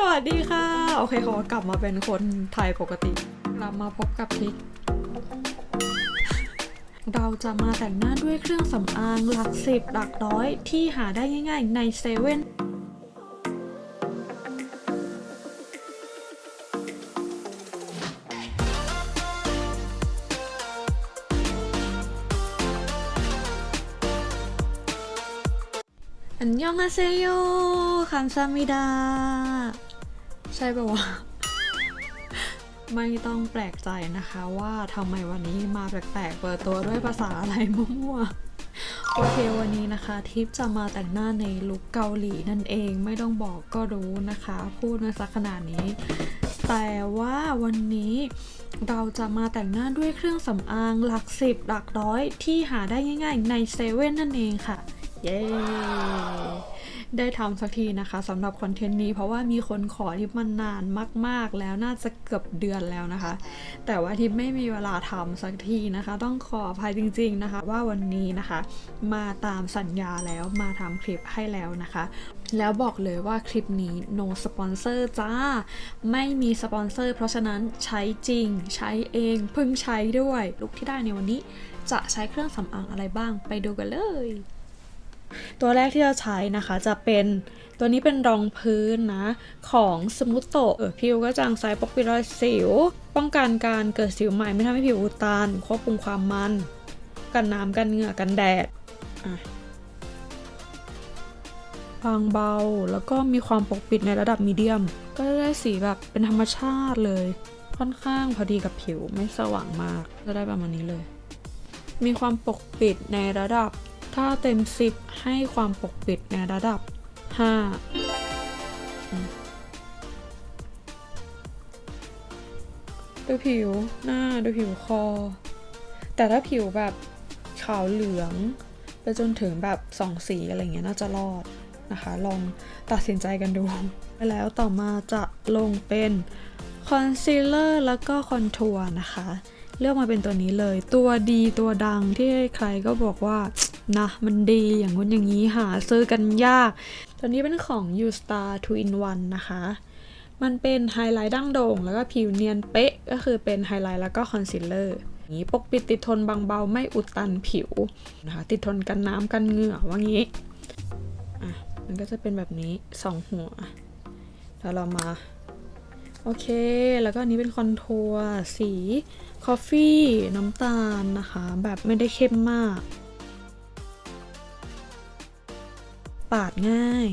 สวัสดีค่ะ โอเคขอกลับมาเป็นคนไทยปกติ กลับมาพบกับทิก เราจะมาแต่งหน้าด้วยเครื่องสำอางหลักสิบหลักร้อยที่หาได้ง่าย ๆ ในเซเว่นอันยองอาเซโยคันซามิดา ใช่ปะวะ ไม่ต้องแปลกใจนะคะว่าทำไมวันนี้มาแปลกๆ เปิดตัวด้วยภาษาอะไรมั่วๆ โอเควันนี้นะคะ ทิปจะมาแต่งหน้าในลุคเกาหลีนั่นเองไม่ต้องบอกก็รู้นะคะ พูดมาสักขนาดนี้ แต่ว่าวันนี้เราจะมาแต่งหน้าด้วยเครื่องสำอางหลักสิบหลักร้อยที่หาได้ง่ายๆ ในเซเว่นนั่นเองค่ะ เย้ ได้ทำสักทีนะคะสำหรับคอนเทนต์นี้เพราะว่ามีคนขอทิปมานานมาก ๆ แล้วน่าจะเกือบเดือนแล้วนะคะ แต่ว่าทิปไม่มีเวลาทำสักทีนะคะ ต้องขออภัยจริง ๆนะคะ ว่าวันนี้นะคะ มาตามสัญญาแล้วมาทำคลิปให้แล้วนะคะ แล้วบอกเลยว่าคลิปนี้ no sponsor จ้า ไม่มีสปอนเซอร์เพราะฉะนั้นใช้จริง ใช้เองเพิ่งใช้ด้วยลุคที่ได้ในวันนี้จะใช้เครื่องสำอางอะไรบ้างไปดูกันเลย ตัวแรกที่เราใช้นะคะจะเป็นตัวนี้เป็นรองพื้นนะ ของสมูทโตเออผิวก็จางใสปกปิดรอยสิว ป้องกันการเกิดสิวใหม่ไม่ทำให้ผิวอุดตันควบคุมความมัน กันน้ำกันเหงื่อกันแดดอะบางเบาแล้วก็มีความปกปิดในระดับมีเดียม ก็ได้สีแบบเป็นธรรมชาติเลย ค่อนข้างพอดีกับผิวไม่สว่างมากก็ได้ประมาณนี้เลย มีความปกปิดในระดับ ถ้าเต็ม 10 ให้ความปกปิดในระดับ 5 ดูผิวหน้าดูผิวคอ แต่ถ้าผิวแบบขาวเหลืองไปจนถึงแบบสองสีอะไรเงี้ยน่าจะรอดนะคะ ลองตัดสินใจกันดู แล้วต่อมาจะลงเป็นคอนซีลเลอร์แล้วก็คอนทัวร์นะคะ เลือกมาเป็นตัวนี้เลย ตัวดีตัวดังที่ใครก็บอกว่า นะ มันดีอย่างงู้นอย่างนี้หาซื้อกันยากตัวนี้เป็นของ U Star 2 in 1 นะคะ มันเป็นไฮไลท์ดั้งโด่ง แล้วก็ผิวเนียนเป๊ะ ก็คือเป็นไฮไลท์แล้วก็คอนซีลเลอร์นี้ปกปิดติดทนบางเบาไม่อุดตันผิวนะคะ ติดทนกันน้ำกันเหงื่อว่างี้ อะ มันก็จะเป็นแบบนี้สองหัว แล้วเรามา โอเค แล้วก็อันนี้เป็นคอนทัวร์สี คอฟฟี่ น้ำตาลนะคะ แบบไม่ได้เข้มมาก ปาดง่าย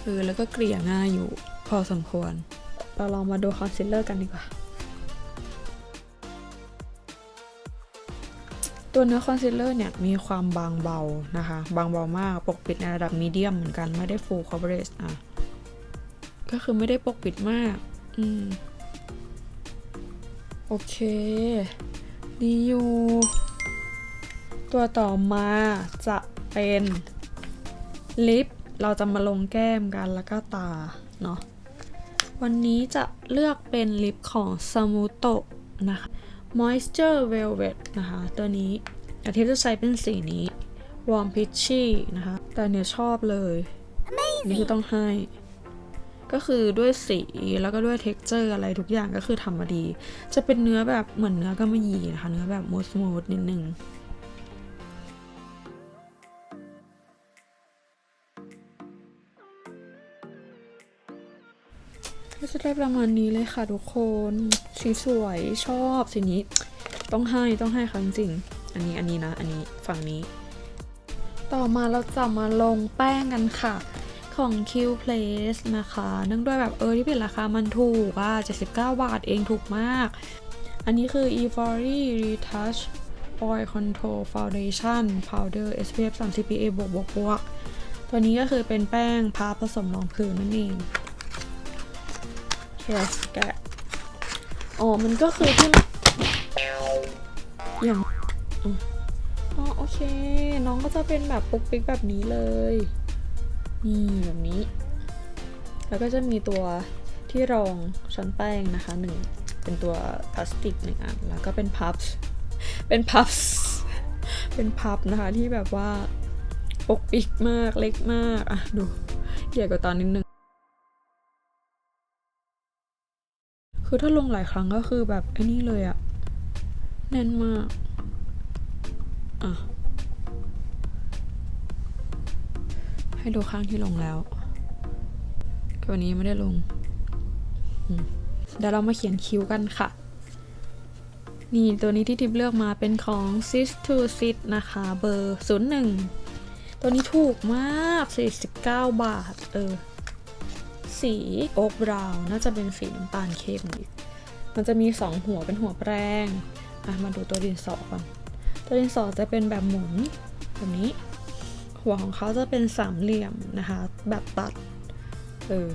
เออแล้วก็เกลี่ยง่ายอยู่พอสมควร เราลองมาดูคอนซีลเลอร์กันดีกว่า ตัวเนื้อคอนซีลเลอร์เนี่ยมีความบางเบานะคะ บางเบามากปกปิดในระดับมีเดียมเหมือนกันไม่ได้ full coverage อะ ก็คือไม่ได้ปกปิดมาก อืม โอเค ดีอยู่ ตัวต่อมาจะเป็น ลิปเราจะมาลงแก้มกันแล้วก็ตาเนาะวันนี้จะเลือกเป็นลิปของ s a m u t o นะคะ Moisture Velvet นะคะ ตัวนี้อาทิตย์จะใช้เป็นสีนี้ Warm Peachy นะคะ แต่เนี่ยชอบเลยนี่คือต้องให้ ก็คือด้วยสีแล้วก็ด้วย t e x t อร์อะไรทุกอย่างก็คือทำมาดี จะเป็นเนื้อแบบเหมือนเนื้อกำมะหยี่นะคะ เนื้อแบบมูสมูทนิดนึง ก็จะได้ประมาณนี้เลยค่ะทุกคนสีสวยชอบสีนี้ ต้องให้ต้องให้ค่ะจริงอันนี้อันนี้นะ อันนี้ฝั่งนี้ ต่อมาเราจะมาลงแป้งกันค่ะ ของ Q Place นะคะเนื่องด้วยแบบเออที่เป็นราคามันถูกอะ79 บาทเองถูกมาก อันนี้คือ e f o r y Retouch Oil Control Foundation Powder SPF 30 PA บวกบวกบวกตัวนี้ก็คือเป็นแป้งพาผสมรองพื้นนั่นเอง เคสแกะอ๋อ มันก็คือที่อย่างอ๋อโอเค น้องก็จะเป็นแบบปุกปิกแบบนี้เลย นี่แบบนี้ แล้วก็จะมีตัวที่รองชั้นแป้งนะคะหนึ่งเป็นตัวพลาสติกหนึ่งอัน แล้วก็เป็นพับเป็นพับเป็นพับนะคะที่แบบว่าปกปิกมากเล็กมาก อะ ดูใหญ่กว่าตอนนิดนึง คือถ้าลงหลายครั้งก็คือแบบไอ้นี่เลยอะแน่นมากอะให้ดูข้างที่ลงแล้วก็วันนี้ไม่ได้ลง เดี๋ยวเรามาเขียนคิ้วกันค่ะ นี่ตัวนี้ที่ทิปเลือกมาเป็นของ Sis to Sit นะคะ เบอร์ 01 ตัวนี้ถูกมาก 49 บาท เออ สีโอ๊กบราวน์น่าจะเป็นสีน้ำตาลเข้มดิมันจะมี 2 หัวเป็นหัวแปรงอะมาดูตัวดินสอก่อน ตัวดินสอจะเป็นแบบหมุนแบบนี้ หัวของเขาจะเป็นสามเหลี่ยมนะคะ แบบตัด เออ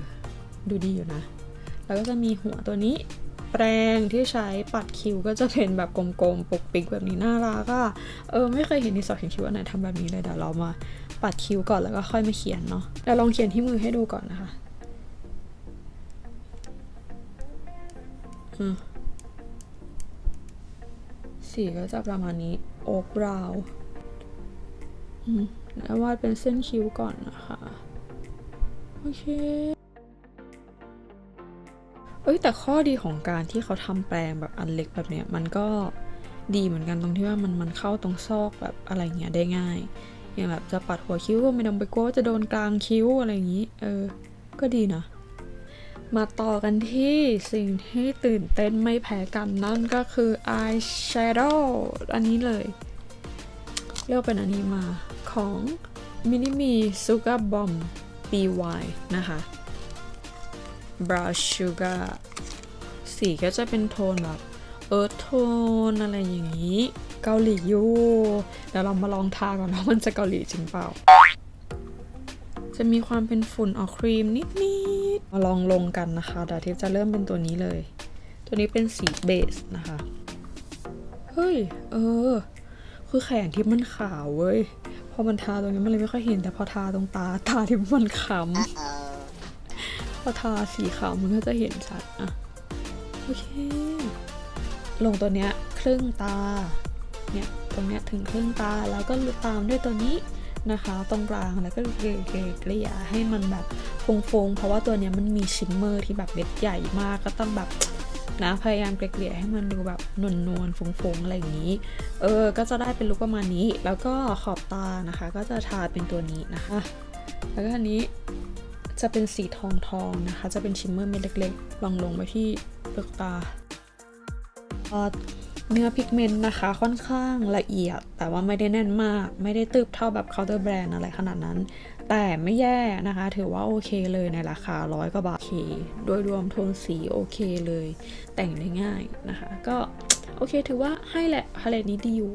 ดูดีอยู่นะ แล้วก็จะมีหัวตัวนี้แปรงที่ใช้ปัดคิ้วก็จะเป็นแบบกลมๆปกปิกแบบนี้น่ารักอะเออไม่เคยเห็นดินสอเขียนคิ้วอันไหนทำแบบนี้เลยเดี๋ยวเรามาปัดคิ้วก่อนแล้วก็ค่อยมาเขียนเนาะเดี๋ยวลองเขียนที่มือให้ดูก่อนนะคะ สีก็จะประมาณนี้ โอ๊กบราวน์อืมแล้ววาดเป็นเส้นคิ้วก่อนนะคะ โอเค เอ้ยแต่ข้อดีของการที่เขาทำแปลงแบบอันเล็กแบบเนี้ย มันก็ดีเหมือนกันตรงที่ว่ามันมันเข้าตรงซอกแบบอะไรเงี้ยได้ง่าย อย่างแบบจะปัดหัวคิ้วก็ไม่ต้องไปกลัวว่าจะโดนกลางคิ้วอะไรอย่างนี้ เออ ก็ดีนะ มาต่อกันที่สิ่งที่ตื่นเต้นไม่แพ้กันนั่นก็คือ eyeshadow อันนี้เลย เลือกเป็นอันนี้มาของ Mini Me Sugar Bomb BY นะคะ Brown Sugar สีก็จะเป็นโทนแบบเอิร์ธโทนอะไรอย่างนี้ เกาหลีอยู่เดี๋ยวเรามาลองทาก่อนว่ามันจะเกาหลีจริงเปล่า จะมีความเป็นฝุ่นออกครีมนิดๆ มาลองลงกันนะคะเดี๋ยวทิพย์จะเริ่มเป็นตัวนี้เลย ตัวนี้เป็นสีเบสนะคะ เฮ้ย เออ คือแขนทิพย์มันขาวเว้ย พอมันทาตรงนี้มันเลยไม่ค่อยเห็น แต่พอทาตรงตา ตาทิพย์มันขำพอทาสีขาวมันก็จะเห็นชัดอะโอเค ลงตัวเนี้ยครึ่งตา เนี่ย ตรงเนี้ยถึงครึ่งตา แล้วก็ตามด้วยตัวนี้ นะคะ ตรงกลางแล้วก็เกลี่ยเกลี่ยให้มันแบบฟงๆ เพราะว่าตัวเนี้ยมันมีชิมเมอร์ที่แบบเม็ดใหญ่มากก็ต้องแบบนะพยายามเกลี่ยให้มันดูแบบนวลนวลๆฟงๆอะไรอย่างนี้ เออ ก็จะได้เป็นลุคประมาณนี้ แล้วก็ขอบตานะคะ ก็จะทาเป็นตัวนี้นะคะ แล้วก็อันนี้จะเป็นสีทองทองนะคะ จะเป็นชิมเมอร์เม็ดเล็กๆลองลงไปที่เปลือกตา เนื้อพิกเมนต์นะคะค่อนข้างละเอียด แต่ว่าไม่ได้แน่นมาก ไม่ได้ตึบเท่าแบบเคาน์เตอร์แบรนด์อะไรขนาดนั้น แต่ไม่แย่นะคะ ถือว่าโอเคเลยในราคาร้อยกว่าบาทโอเคโดยรวมโทนสีโอเคเลย แต่งได้ง่ายนะคะ ก็โอเคถือว่าให้แหละพาเลตนี้ดีอยู่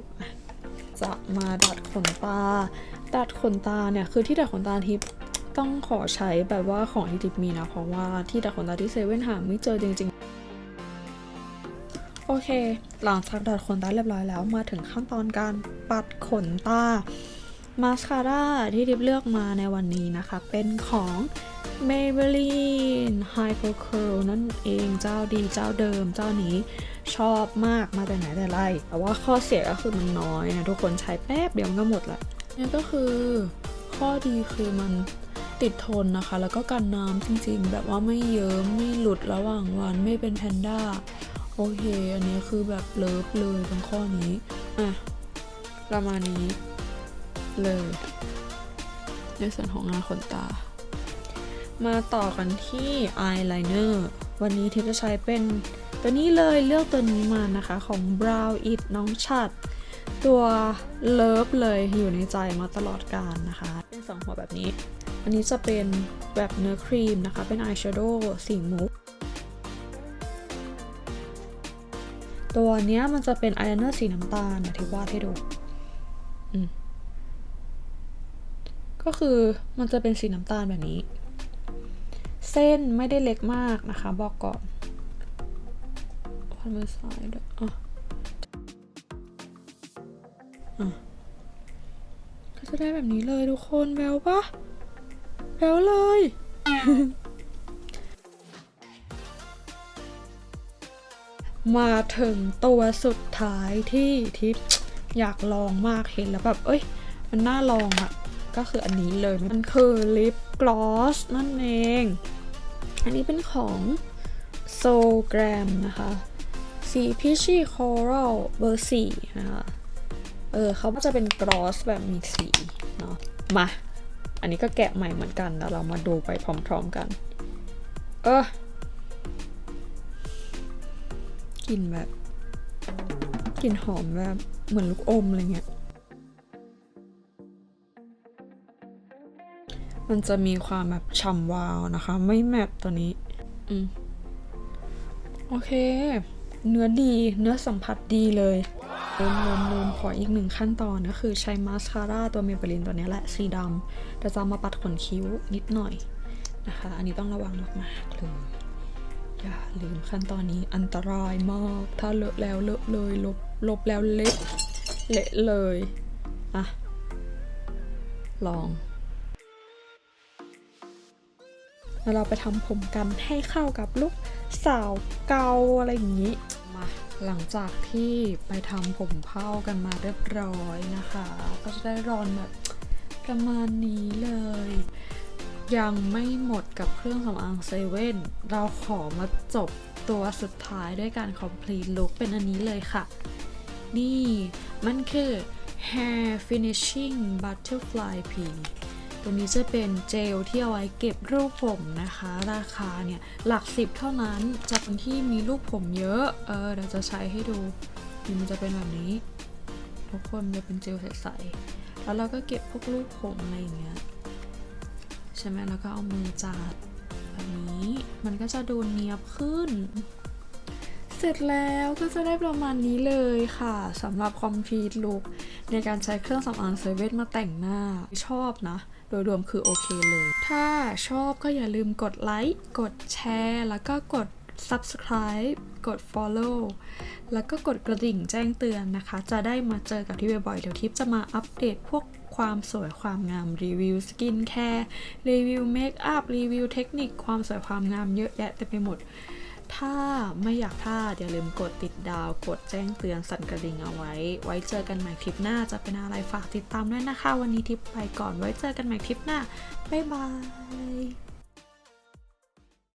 จะมาดัดขนตา ดัดขนตาเนี่ย คือที่ดัดขนตาทิพย์ต้องขอใช้แบบว่าของที่ทิปมีนะ เพราะว่าที่ดัดขนตาที่เซเว่นหาไม่เจอจริงๆ โอเค หลังจากดัดขนตาเรียบร้อยแล้วมาถึงขั้นตอนการปัดขนตา มาสคาร่าที่ทิปเลือกมาในวันนี้นะคะ เป็นของ Maybelline Hyper Curl นั่นเองเจ้าดีเจ้าเดิมเจ้านี้ชอบมากมาแต่ไหนแต่ไร แต่ว่าข้อเสียก็คือมันน้อยนะทุกคนใช้แป๊บเดียวก็หมดละนี่ก็คือข้อดีคือมันติดทนนะคะ แล้วก็กันน้ำจริงๆ แบบว่าไม่เยิ้มไม่หลุดระหว่างวันไม่เป็นแพนด้า โอเค อันนี้คือแบบเลิฟเลยทั้งข้อนี้ อะ ประมาณนี้ เลยในส่วนของงานขนตา มาต่อกันที่อายไลเนอร์วันนี้ทิจะใช้เป็นตัวนี้เลยเลือกตัวนี้มานะคะ ของ Brow It น้องชัด ตัวเลิฟเลยอยู่ในใจมาตลอดกาลนะคะ เป็นสองหัวแบบนี้ อันนี้จะเป็นแบบเนื้อครีมนะคะ เป็นอายแชโดว์สีมุก ตัวเนี้ยมันจะเป็นอายไลเนอร์สีน้ำตาลนะที่วาดให้ดูก็คือมันจะเป็นสีน้ำตาลแบบนี้ เส้นไม่ได้เล็กมากนะคะ บอกก่อนพันมือซ้ายด้วยอะอะก็จะได้แบบนี้เลยทุกคนแววปะแววเลย มาถึงตัวสุดท้ายที่ทิพย์อยากลองมากเห็นแล้วแบบ เอ้ย มันน่าลองอะ่ะก็คืออันนี้เลย มันคือลิปกลอสนั่นเอง อันนี้เป็นของโซแกรมนะคะ สีพิชชี่คอรัลเบอร์สี่นะคะ เออเขาก็จะเป็นกรอสแบบมีสีเนาะ มา อันนี้ก็แกะใหม่เหมือนกันแล้วเรามาดูไปพร้อมๆกัน เออ กลิ่นแบบกลิ่นหอมแบบเหมือนลูกอมอะไรเงี้ย มันจะมีความแบบฉ่ำวาวนะคะ ไม่แมตตัวนี้ อืม โอเค เนื้อดี เนื้อสัมผัสดีเลยลืมลืมลืมขออีกหนึ่งขั้นตอนก็คือใช้มาสคาร่าตัวเมเบลินตัวนี้แหละ สีดำแต่จะเอามาปัดขนคิ้วนิดหน่อยนะคะ อันนี้ต้องระวังมากๆเลย อย่าลืมขั้นตอนนี้อันตรายมาก ถ้าเลอะแล้วเลอะเลยลบลบแล้วเละเละเลยอะลองแล้วเราไปทำผมกันให้เข้ากับลุคสาวเกาอะไรอย่างนี้มาหลังจากที่ไปทำผมเผ้ากันมาเรียบร้อยนะคะ ก็จะได้รอนแบบประมาณนี้เลย ยังไม่หมดกับเครื่องสำอางเซเว่นเราขอมาจบตัวสุดท้ายด้วยการ complete look เป็นอันนี้เลยค่ะ นี่มันคือ hair finishing butterfly pea ตัวนี้จะเป็นเจลที่เอาไว้เก็บรูปผมนะคะ ราคาเนี่ย หลักสิบเท่านั้นจากคนที่มีรูปผมเยอะ เออเดี๋ยวจะใช้ให้ดูมันจะเป็นแบบนี้ทุกคนจะเป็นเจลใสๆแล้วเราก็เก็บพวกรูปผมอะไรอย่างเงี้ย ใช่ไหมแล้วก็เอามือจับแบบนี้มันก็จะดูเนียบขึ้น เสร็จแล้วก็จะได้ประมาณนี้เลยค่ะสำหรับ complete look ในการใช้เครื่องสำอางเซเว่นมาแต่งหน้าชอบนะโดยรวมคือโอเคเลย ถ้าชอบก็อย่าลืมกดไลค์ กดแชร์ แล้วก็กด subscribe กด follow แล้วก็กดกระดิ่งแจ้งเตือนนะคะ จะได้มาเจอกับที่บ่อยๆ เดี๋ยวทิปจะมาอัปเดตพวก ความสวยความงามรีวิวสกินแคร์รีวิวเมคอัพรีวิวเทคนิคความสวยความงามเยอะแยะเต็มไปหมด ถ้าไม่อยากพลาดอย่าลืมกดติดดาว กดแจ้งเตือนสั่นกระดิ่งเอาไว้ ไว้เจอกันใหม่คลิปหน้าจะเป็นอะไรฝากติดตามด้วยนะคะ วันนี้ทิปไปก่อนไว้เจอกันใหม่คลิปหน้าบ๊ายบาย